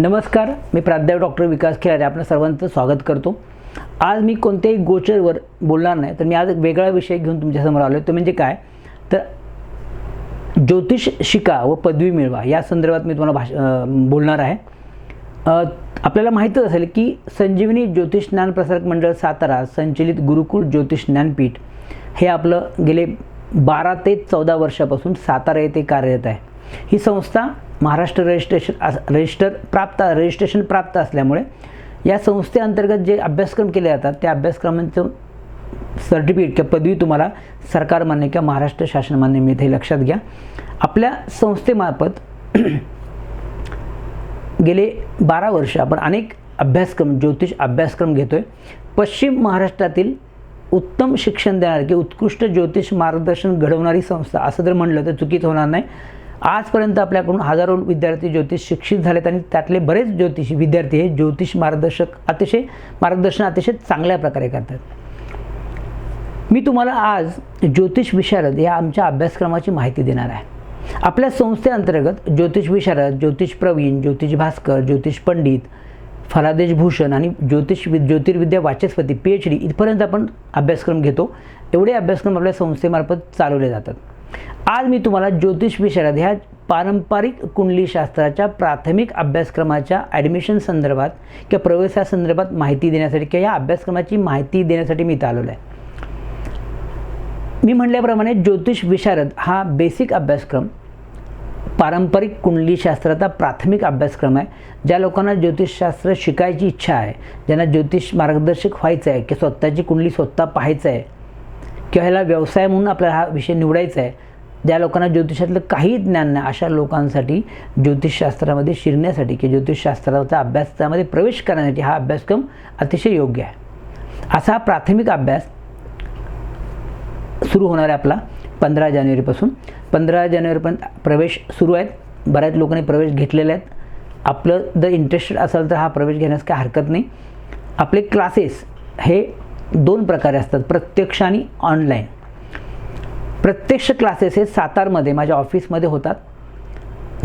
नमस्कार मी प्राध्यापक डॉक्टर विकास खिलारे आपल्या सर्वांचं स्वागत करतो. आज मी कोणत्याही गोचरवर बोलणार नाही तर मी आज एक वेगळा विषय घेऊन तुमच्यासमोर आलो तो म्हणजे काय? तर ज्योतिष शिका व पदवी मिळवा या संदर्भात मी तुम्हाला भाष बोलणार आहे. आपल्याला माहीतच असेल की संजीवनी ज्योतिष ज्ञान प्रसारक मंडळ सातारा संचलित गुरुकुल ज्योतिष ज्ञानपीठ हे आपलं गेले बारा ते चौदा वर्षापासून सातारा येथे कार्यरत आहे. ही संस्था महाराष्ट्र रजिस्ट्रेशन अस- रजिस्टर प्राप्त रजिस्ट्रेशन प्राप्त असल्यामुळे या संस्थेअंतर्गत जे अभ्यासक्रम केले जातात त्या अभ्यासक्रमांचं सर्टिफिकेट किंवा पदवी तुम्हाला सरकार मान्य किंवा महाराष्ट्र शासन मान्य मिळते हे लक्षात घ्या. आपल्या संस्थेमार्फत गेले बारा वर्ष आपण अनेक अभ्यासक्रम ज्योतिष अभ्यासक्रम घेतो आहे पश्चिम महाराष्ट्रातील उत्तम शिक्षण देणारी किंवा उत्कृष्ट ज्योतिष मार्गदर्शन घडवणारी संस्था असं जर म्हणलं तर चुकीत होणार नाही. आजपर्यंत आपल्याकडून हजारो विद्यार्थी ज्योतिष शिक्षित झालेत आणि त्यातले बरेच ज्योतिषी विद्यार्थी हे ज्योतिष मार्गदर्शक अतिशय मार्गदर्शन अतिशय चांगल्या प्रकारे करतात. मी तुम्हाला आज ज्योतिष विशारद या आमच्या अभ्यासक्रमाची माहिती देणार आहे. आपल्या संस्थेअंतर्गत ज्योतिष विशारद ज्योतिष प्रवीण ज्योतिष भास्कर ज्योतिष पंडित फलादेश भूषण आणि ज्योतिष वि ज्योतिर्विद्या वाचस्पती पी एच डी इथपर्यंत आपण अभ्यासक्रम घेतो. एवढे अभ्यासक्रम आपल्या संस्थेमार्फत चालवले जातात. आज मी तुम्हाला ज्योतिष विशारद ह्या पारंपरिक कुंडलीशास्त्राच्या प्राथमिक अभ्यासक्रमाच्या ॲडमिशन संदर्भात किंवा प्रवेशासंदर्भात माहिती देण्यासाठी किंवा या अभ्यासक्रमाची माहिती देण्यासाठी मी इथं आलेलो आहे. मी म्हटल्याप्रमाणे ज्योतिष विशारद हा बेसिक अभ्यासक्रम पारंपरिक कुंडलीशास्त्राचा प्राथमिक अभ्यासक्रम आहे ज्या लोकांना ज्योतिषशास्त्र शिकायची इच्छा आहे ज्यांना ज्योतिष मार्गदर्शक व्हायचं आहे की स्वतःची कुंडली स्वतः पाहायचं आहे किंवा ह्याला व्यवसाय म्हणून आपल्याला हा विषय निवडायचा आहे ज्या लोकांना ज्योतिषातलं काही ज्ञान नाही अशा लोकांसाठी ज्योतिषशास्त्रामध्ये शिरण्यासाठी किंवा ज्योतिषशास्त्राचा अभ्यास त्यामध्ये प्रवेश करण्यासाठी हा अभ्यासक्रम अतिशय योग्य आहे. असा हा प्राथमिक अभ्यास सुरू होणार आहे आपला पंधरा जानेवारीपासून. पंधरा जानेवारीपर्यंत प्रवेश सुरू आहेत. बऱ्याच लोकांनी प्रवेश घेतलेले आहेत. आपलं जर इंटरेस्टेड असेल तर हा प्रवेश घेण्यास काही हरकत नाही. आपले क्लासेस हे दोन प्रकारे असतात प्रत्यक्ष आणि ऑनलाईन प्रत्यक्ष क्लासेस हे सातारमध्ये माझ्या ऑफिसमध्ये होतात.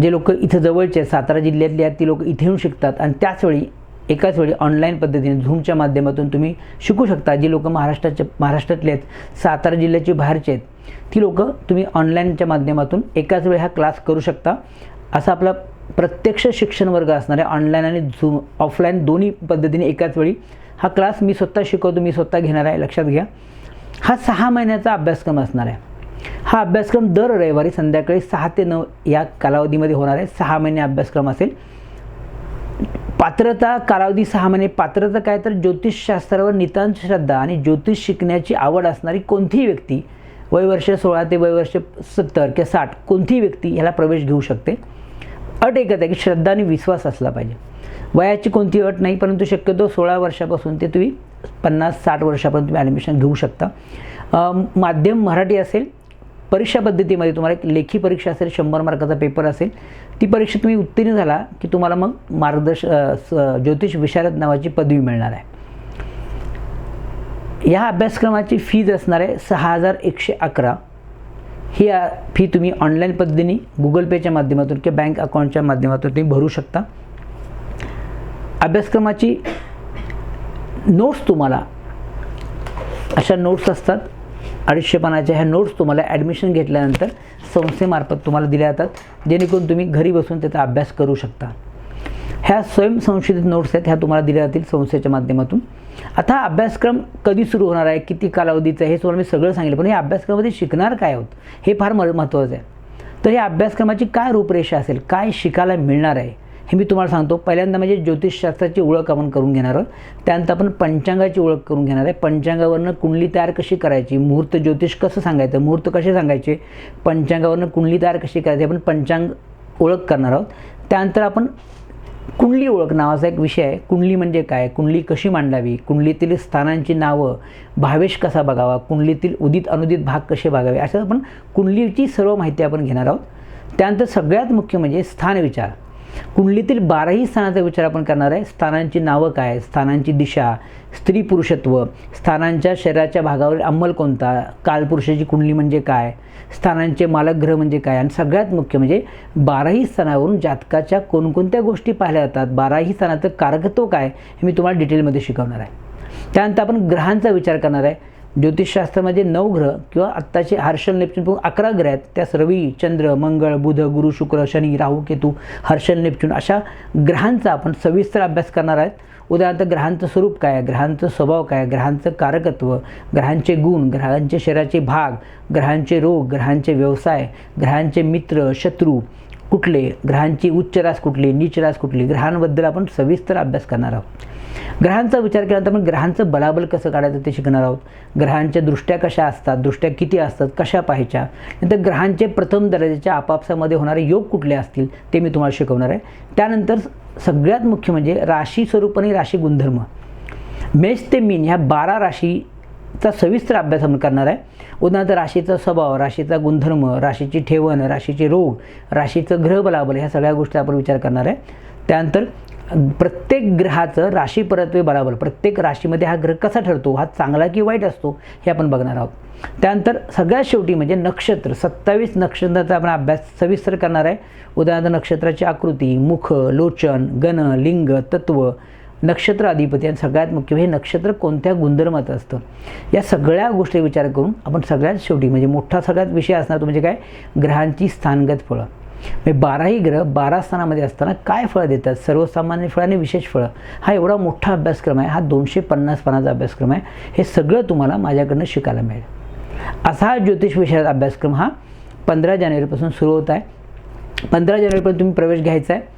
जे लोक इथं जवळचे आहेत सातारा जिल्ह्यातले आहेत ती लोक इथे येऊन शिकतात. आणि त्याचवेळी एकाच वेळी ऑनलाईन पद्धतीने झूमच्या माध्यमातून तुम्ही शिकू शकता. जी लोकं महाराष्ट्राच्या महाराष्ट्रातले आहेत सातारा जिल्ह्याचे बाहेरचे आहेत ती लोकं तुम्ही ऑनलाईनच्या माध्यमातून एकाच वेळी हा क्लास करू शकता. असा आपला प्रत्यक्ष शिक्षण वर्ग असणाऱ्या ऑनलाईन आणि झूम ऑफलाईन दोन्ही पद्धतीने एकाच वेळी हा क्लास मी स्वतः शिकवतो मी स्वतः घेणार आहे लक्षात घ्या. हा सहा महिन्याचा अभ्यासक्रम असणार आहे. हा अभ्यासक्रम दर रविवारी संध्याकाळी सहा ते नऊ या कालावधीमध्ये होणार आहे. सहा महिने अभ्यासक्रम असेल. पात्रता कालावधी सहा महिने. पात्रता काय तर ज्योतिषशास्त्रावर नितांत श्रद्धा आणि ज्योतिष शिकण्याची आवड असणारी कोणतीही व्यक्ती वयवर्ष सोळा ते वयवर्ष सत्तर किंवा साठ कोणतीही व्यक्ती ह्याला प्रवेश घेऊ शकते. अट एकच आहे की श्रद्धा आणि विश्वास असला पाहिजे. वयाची कोणती अट नाही परंतु शक्यतो सोळा वर्षापासून ते तुम्ही पन्नास साठ वर्षापर्यंत तुम्ही ॲडमिशन घेऊ शकता. माध्यम मराठी असेल परीक्षा पद्धतीमध्ये तुम्हाला एक लेखी परीक्षा असेल शंभर मार्काचा पेपर असेल ती परीक्षा तुम्ही उत्तीर्ण झाला की तुम्हाला मग मार्गदर्श स- ज्योतिष विशारद नावाची पदवी मिळणार आहे. या अभ्यासक्रमाची फीज असणार आहे सहा हजार एकशे अकरा. ही फी तुम्ही ऑनलाईन पद्धतीने गुगल पेच्या माध्यमातून किंवा बँक अकाउंटच्या माध्यमातून तुम्ही भरू शकता. अभ्यासक्रमाची नोट्स तुम्हाला अशा नोट्स असतात. अडीचशे पानाच्या ह्या नोट्स तुम्हाला ॲडमिशन घेतल्यानंतर संस्थेमार्फत तुम्हाला दिल्या जातात. जेणेकरून तुम्ही घरी बसून त्याचा अभ्यास करू शकता. ह्या स्वयंसंशोधित नोट्स आहेत ह्या तुम्हाला दिल्या जातील संस्थेच्या माध्यमातून. आता अभ्यासक्रम कधी सुरू होणार आहे किती कालावधीचा आहे हे तुम्हाला मी सगळं सांगितलं पण या अभ्यासक्रमामध्ये शिकणार काय आहोत हे फार म महत्त्वाचं आहे. तर या अभ्यासक्रमाची काय रूपरेषा असेल काय शिकायला मिळणार आहे? हे मी तुम्हाला सांगतो. पहिल्यांदा म्हणजे ज्योतिषशास्त्राची ओळख आपण करून घेणार आहोत. त्यानंतर आपण पंचांगाची ओळख करून घेणार आहे. पंचांगावरनं कुंडली तयार कशी करायची? मुहूर्त ज्योतिष कसं सांगायचं? मुहूर्त कसे सांगायचे? पंचांगावरनं कुंडली तयार कशी करायची? आपण पंचांग ओळख करणार आहोत. त्यानंतर आपण कुंडली ओळख नावाचा एक विषय आहे. कुंडली म्हणजे काय? कुंडली कशी मांडावी? कुंडलीतील स्थानांची नावं भावेश कसा बघावा? कुंडलीतील उदित अनुदित भाग कसे बघावे? असं आपण कुंडलीची सर्व माहिती आपण घेणार आहोत. त्यानंतर सगळ्यात मुख्य म्हणजे स्थान विचार. कुंडलीतील बाराही स्थानाचा विचार आपण करणार आहे. स्थानांची नावं काय? स्थानांची दिशा स्त्री पुरुषत्व स्थानांच्या शरीराच्या भागावर अंमल कोणता? कालपुरुषाची कुंडली म्हणजे काय? स्थानांचे मालक ग्रह म्हणजे काय? आणि सगळ्यात मुख्य म्हणजे बाराही स्थानावरून जातकाच्या कोणकोणत्या गोष्टी पाहिल्या जातात? बाराही स्थानाचं कारकत्व काय? हे मी तुम्हाला डिटेलमध्ये शिकवणार आहे. त्यानंतर आपण ग्रहांचा विचार करणार आहे. ज्योतिषशास्त्रामध्ये नऊ ग्रह किंवा आत्ताचे हर्षल नेपच्यून अकरा ग्रह आहेत. त्यास रवी चंद्र मंगळ बुध गुरु शुक्र शनी राहू केतू हर्षल नेपच्यून अशा ग्रहांचा आपण सविस्तर अभ्यास करणार आहेत. उदाहरणार्थ ग्रहांचं स्वरूप काय ग्रहांचं स्वभाव काय ग्रहांचं कारकत्व ग्रहांचे गुण ग्रहांचे शरीराचे भाग ग्रहांचे रोग ग्रहांचे व्यवसाय ग्रहांचे मित्र शत्रू कुठले ग्रहांची उच्च रास कुठली नीच रास कुठली ग्रहांबद्दल आपण सविस्तर अभ्यास करणार आहोत. ग्रहांचा विचार केल्यानंतर आपण ग्रहांचं बलाबल कसं काढायचं ते शिकणार आहोत. ग्रहांच्या दृष्ट्या कशा असतात दृष्ट्या किती असतात कशा पाहायच्या नंतर ग्रहांचे प्रथम दर्जाच्या आपापसामध्ये होणारे योग कुठले असतील ते मी तुम्हाला शिकवणार आहे. त्यानंतर सगळ्यात मुख्य म्हणजे राशी स्वरूप आणि राशी गुणधर्म मेष ते मीन ह्या बारा राशी चा सविस्तर अभ्यास आपण करणार आहे. उदाहरणार्थ राशीचा स्वभाव राशीचा गुणधर्म राशीची ठेवण राशीचे रोग राशीचं ग्रह बलाबल ह्या सगळ्या गोष्टी आपण विचार करणार आहे. त्यानंतर प्रत्येक ग्रहाचं राशी परत्वे बराबर प्रत्येक राशीमध्ये हा ग्रह कसा ठरतो हा चांगला की वाईट असतो हे आपण बघणार आहोत. त्यानंतर सगळ्यात शेवटी म्हणजे नक्षत्र सत्तावीस नक्षत्राचा आपण अभ्यास सविस्तर करणार आहे. उदाहरणार्थ नक्षत्राची आकृती मुख लोचन गण लिंग तत्व नक्षत्र अधिपती आणि सगळ्यात मुख्य हे नक्षत्र कोणत्या गुणधर्माचं असतं? या सगळ्या गोष्टी विचार करून आपण सगळ्यात शेवटी म्हणजे मोठा सगळ्यात विषय असणार तो म्हणजे काय? ग्रहांची स्थानगत फळं. म्हणजे बाराही ग्रह बारा स्थानामध्ये असताना काय फळं देतात? सर्वसामान्य फळं आणि विशेष फळं. हा एवढा मोठा अभ्यासक्रम आहे. हा दोनशे पन्नास पानाचा अभ्यासक्रम आहे. हे सगळं तुम्हाला माझ्याकडनं शिकायला मिळेल. असा हा ज्योतिष विषयाचा अभ्यासक्रम हा पंधरा जानेवारीपासून सुरू होत आहे. पंधरा जानेवारीपर्यंत तुम्ही प्रवेश घ्यायचा आहे.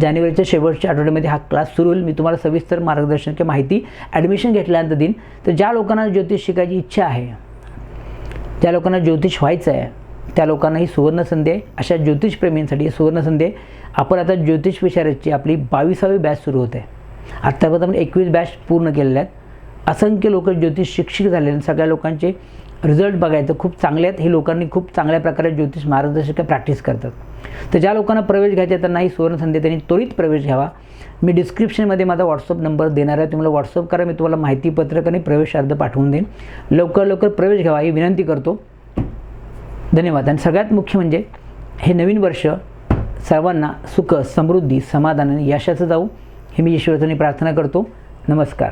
जानेवारीच्या शेवटच्या आठवड्यामध्ये हा क्लास सुरू होईल. मी तुम्हाला सविस्तर मार्गदर्शन किंवा माहिती ॲडमिशन घेतल्यानंतर देईन. तर ज्या लोकांना ज्योतिष शिकायची इच्छा आहे ज्या लोकांना ज्योतिष व्हायचं आहे त्या लोकांना ही सुवर्णसंधी आहे. अशा ज्योतिषप्रेमींसाठी सुवर्णसंधी सुवर्ण आहे. आपण आता ज्योतिष विचाराची आपली बावीसावी बॅच सुरू होते. आत्तापर्यंत आपण एकवीस बॅच पूर्ण केलेल्या आहेत. असंख्य लोक ज्योतिष शिक्षित झालेले आणि सगळ्या लोकांचे रिझल्ट बघायचं. खूप चांगले आहेत. हे लोकांनी खूप चांगल्या प्रकारे ज्योतिष मार्गदर्शक प्रॅक्टिस करतात. तर ज्या लोकांना प्रवेश घ्यायचा आहे त्यांना ही सुवर्ण संधी त्यांनी त्वरित प्रवेश घ्यावा. मी डिस्क्रिप्शनमध्ये माझा व्हॉट्सअप नंबर देणार आहे. तुम्हाला व्हॉट्सअप करा. मी तुम्हाला माहिती पत्रक आणि प्रवेश अर्ज पाठवून देईन. लवकर लवकर प्रवेश घ्यावा. ही विनंती करतो. धन्यवाद. आणि सगळ्यात मुख्य म्हणजे हे नवीन वर्ष सर्वांना सुख समृद्धी समाधान आणि यशाचं जाऊ. हे मी ईश्वराने प्रार्थना करतो. नमस्कार.